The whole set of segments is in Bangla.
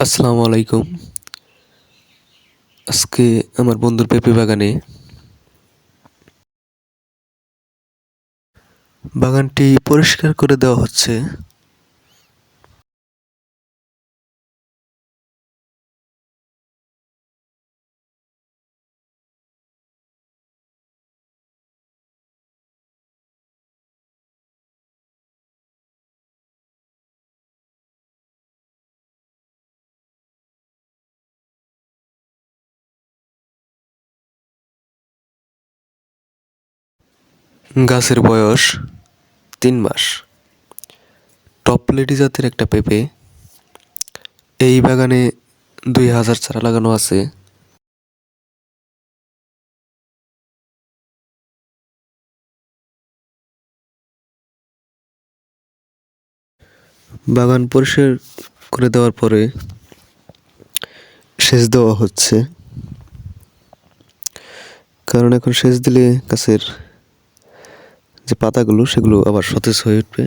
আসসালামু আলাইকুম। আজকে আমার বন্ধুর পেঁপে বাগানে বাগানটি পরিষ্কার করে দেওয়া হচ্ছে। গাছের বয়স তিন মাস। টপ লেডি জাতের একটা পেঁপে। এই বাগানে দুই হাজার চারা লাগানো আছে। বাগান পরিষ্কার করে দেওয়ার পরে সেচ দেওয়া হচ্ছে। কারণ এখন সেচ দিলে গাছের যে পাতাগুলো সেগুলো আবার সতেজ হয়ে উঠবে।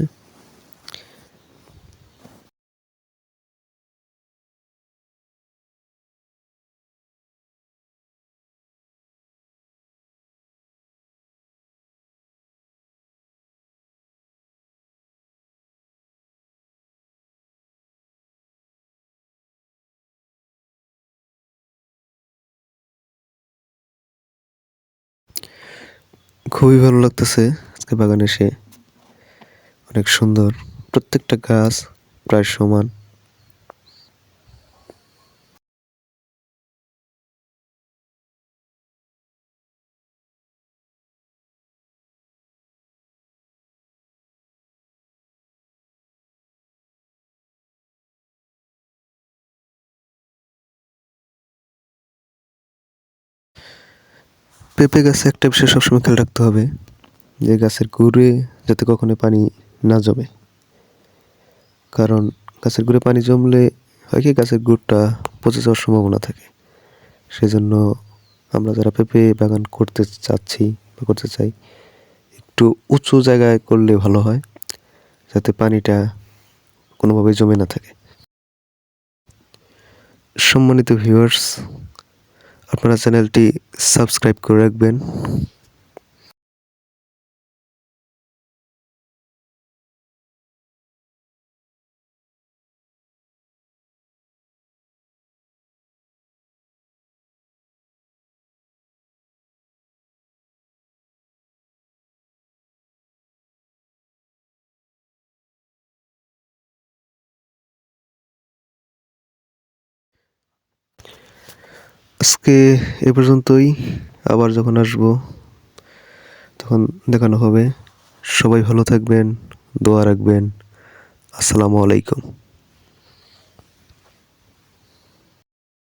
খুবই ভালো লাগতেছে। আজকে বাগানে সে অনেক সুন্দর। প্রত্যেকটা গাছ প্রায় সমান। পেঁপে গাছে একটা বিষয় সবসময় খেয়াল রাখতে হবে। যে গাছের গুড়ে যাতে কখনো পানি না জমে। কারণ গাছের গুড়ে পানি জমলে হয় কি, গাছের গুড়টা পচে যাওয়ার সম্ভাবনা থাকে। সেজন্য আমরা যারা পেঁপে বাগান করতে চাচ্ছি বা করতে চাই, একটু উঁচু জায়গায় করলে ভালো হয়, যাতে পানিটা কোনোভাবে জমে না থাকে। সম্মানিত ভিউয়ার্স আপনারা চ্যানেলটি সাবস্ক্রাইব করে রাখবেন। আজকে এ পর্যন্তই। আবার যখন আসব, তখন দেখানো হবে। সবাই ভালো থাকবেন, দোয়া রাখবেন। আসসালামু আলাইকুম।